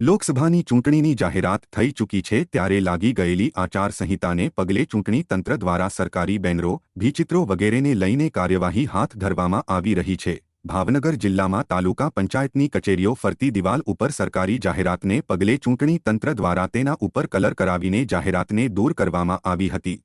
લોકસભાની ચૂંટણીની જાહેરાત થઈ ચૂકી છે ત્યારે લાગી ગયેલી આચારસંહિતાને પગલે ચૂંટણી તંત્ર દ્વારા સરકારી બેનરો, ભીચિત્રો વગેરેને લઈને કાર્યવાહી હાથ ધરવામાં આવી રહી છે. ભાવનગર જિલ્લામાં તાલુકા પંચાયતની કચેરીઓ ફરતી દિવાલ ઉપર સરકારી જાહેરાતને પગલે ચૂંટણી તંત્ર દ્વારા તેના ઉપર કલર કરાવીને જાહેરાતને દૂર કરવામાં આવી હતી.